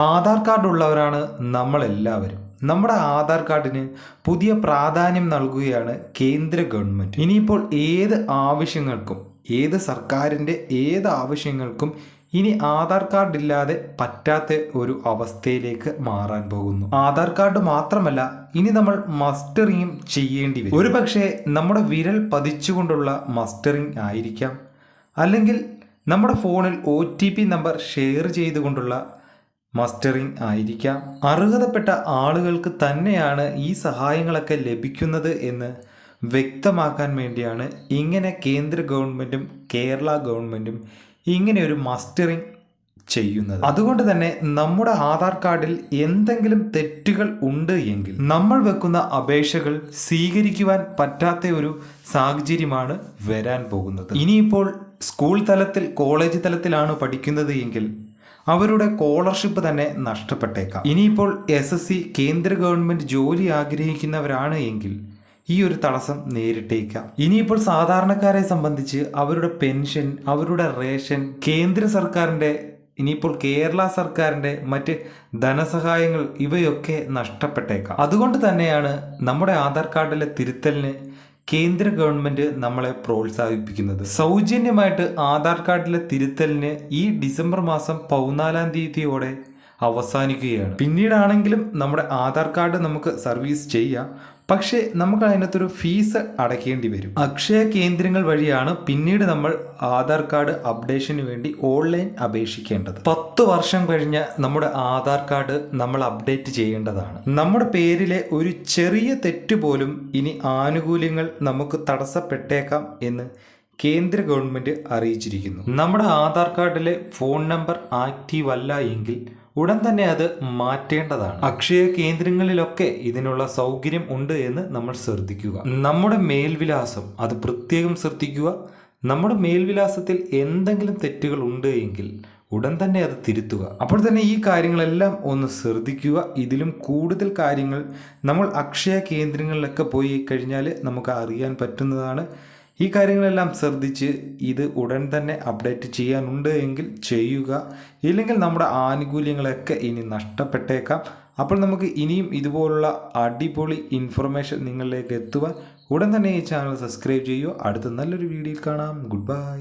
Aadhaar card ഉള്ളവരാണ് നമ്മളെല്ലാവരും. നമ്മുടെ ആധാർ കാർഡിന് പുതിയ പ്രാധാന്യം നൽകുകയാണ് കേന്ദ്ര ഗവൺമെന്റ് ഇനിയിപ്പോൾ ഏത് ആവശ്യങ്ങൾക്കും ഏത് സർക്കാരിന്റെ ഏത് ആവശ്യങ്ങൾക്കും ഇനി ആധാർ കാർഡ് ഇല്ലാതെ പറ്റാത്ത ഒരു അവസ്ഥയിലേക്ക് മാറാൻ പോകുന്നു. ആധാർ കാർഡ് മാത്രമല്ല ഇനി നമ്മൾ മസ്റ്ററിങ്ങും ചെയ്യേണ്ടി വരും. ഒരു നമ്മുടെ വിരൽ പതിച്ചുകൊണ്ടുള്ള മസ്റ്ററിങ് ആയിരിക്കാം. അല്ലെങ്കിൽ നമ്മുടെ ഫോണിൽ ഒ നമ്പർ ഷെയർ ചെയ്തുകൊണ്ടുള്ള മസ്റ്ററിംഗ് ആയിരിക്കാം. അർഹതപ്പെട്ട ആളുകൾക്ക് തന്നെയാണ് ഈ സഹായങ്ങളൊക്കെ ലഭിക്കുന്നത് എന്ന് വ്യക്തമാക്കാൻ വേണ്ടിയാണ് ഇങ്ങനെ കേന്ദ്ര ഗവൺമെന്റും കേരള ഗവൺമെന്റും ഇങ്ങനെ ഒരു മസ്റ്ററിംഗ് ചെയ്യുന്നത്. അതുകൊണ്ട് തന്നെ നമ്മുടെ ആധാർ കാർഡിൽ എന്തെങ്കിലും തെറ്റുകൾ ഉണ്ട് എങ്കിൽ നമ്മൾ വെക്കുന്ന അപേക്ഷകൾ സ്വീകരിക്കുവാൻ പറ്റാത്ത ഒരു സാഹചര്യമാണ് വരാൻ പോകുന്നത്. ഇനിയിപ്പോൾ സ്കൂൾ തലത്തിൽ കോളേജ് തലത്തിലാണ് പഠിക്കുന്നത് എങ്കിൽ അവരുടെ സ്കോളർഷിപ്പ് തന്നെ നഷ്ടപ്പെട്ടേക്കാം. ഇനിയിപ്പോൾ എസ് എസ് സി കേന്ദ്ര ഗവൺമെന്റ് ജോലി ആഗ്രഹിക്കുന്നവരാണ് എങ്കിൽ ഈ ഒരു തടസ്സം നേരിട്ടേക്കാം. ഇനിയിപ്പോൾ സാധാരണക്കാരെ സംബന്ധിച്ച് അവരുടെ പെൻഷൻ അവരുടെ റേഷൻ കേന്ദ്ര സർക്കാരിന്റെ ഇനിയിപ്പോൾ കേരള സർക്കാരിന്റെ മറ്റ് ധനസഹായങ്ങൾ ഇവയൊക്കെ നഷ്ടപ്പെട്ടേക്കാം. അതുകൊണ്ട് തന്നെയാണ് നമ്മുടെ ആധാർ കാർഡിലെ തിരുത്തലിന് കേന്ദ്ര ഗവൺമെന്റ് നമ്മളെ പ്രോത്സാഹിപ്പിക്കുന്നത്. സൗജന്യമായിട്ട് ആധാർ കാർഡിലെ തിരുത്തലിന് ഈ ഡിസംബർ മാസം പതിനാലാം തീയതിയോടെ അവസാനിക്കുകയാണ്. പിന്നീടാണെങ്കിലും നമ്മുടെ ആധാർ കാർഡ് നമുക്ക് സർവീസ് ചെയ്യാം. പക്ഷേ നമുക്ക് അതിനകത്തൊരു ഫീസ് അടയ്ക്കേണ്ടി വരും. അക്ഷയ കേന്ദ്രങ്ങൾ വഴിയാണ് പിന്നീട് നമ്മൾ ആധാർ കാർഡ് അപ്ഡേഷന് വേണ്ടി ഓൺലൈൻ അപേക്ഷിക്കേണ്ടത്. പത്ത് വർഷം കഴിഞ്ഞ് നമ്മുടെ ആധാർ കാർഡ് നമ്മൾ അപ്ഡേറ്റ് ചെയ്യേണ്ടതാണ്. നമ്മുടെ പേരിലെ ഒരു ചെറിയ തെറ്റ് പോലും ഇനി ആനുകൂല്യങ്ങൾ നമുക്ക് തടസ്സപ്പെട്ടേക്കാം എന്ന് കേന്ദ്ര ഗവൺമെന്റ് അറിയിച്ചിരിക്കുന്നു. നമ്മുടെ ആധാർ കാർഡിലെ ഫോൺ നമ്പർ ആക്റ്റീവ് അല്ല എങ്കിൽ ഉടൻ തന്നെ അത് മാറ്റേണ്ടതാണ്. അക്ഷയ കേന്ദ്രങ്ങളിലൊക്കെ ഇതിനുള്ള സൗകര്യം ഉണ്ട് എന്ന് നമ്മൾ ശ്രദ്ധിക്കുക. നമ്മുടെ മേൽവിലാസം അത് പ്രത്യേകം ശ്രദ്ധിക്കുക. നമ്മുടെ മേൽവിലാസത്തിൽ എന്തെങ്കിലും തെറ്റുകൾ ഉണ്ട് എങ്കിൽ ഉടൻ തന്നെ അത് തിരുത്തുക. അപ്പോൾ തന്നെ ഈ കാര്യങ്ങളെല്ലാം ഒന്ന് ശ്രദ്ധിക്കുക. ഇതിലും കൂടുതൽ കാര്യങ്ങൾ നമ്മൾ അക്ഷയ കേന്ദ്രങ്ങളിലൊക്കെ പോയി കഴിഞ്ഞാൽ നമുക്ക് അറിയാൻ പറ്റുന്നതാണ്. ഈ കാര്യങ്ങളെല്ലാം ശ്രദ്ധിച്ച് ഇത് ഉടൻ തന്നെ അപ്ഡേറ്റ് ചെയ്യാനുണ്ട് എങ്കിൽ ചെയ്യുക. ഇല്ലെങ്കിൽ നമ്മുടെ ആനുകൂല്യങ്ങളൊക്കെ ഇനി നഷ്ടപ്പെട്ടേക്കാം. അപ്പോൾ നമുക്ക് ഇനിയും ഇതുപോലുള്ള അടിപൊളി ഇൻഫർമേഷൻ നിങ്ങളിലേക്ക് എത്തുവാൻ ഉടൻ തന്നെ ഈ ചാനൽ സബ്സ്ക്രൈബ് ചെയ്യുക. അടുത്ത നല്ലൊരു വീഡിയോയിൽ കാണാം. Good bye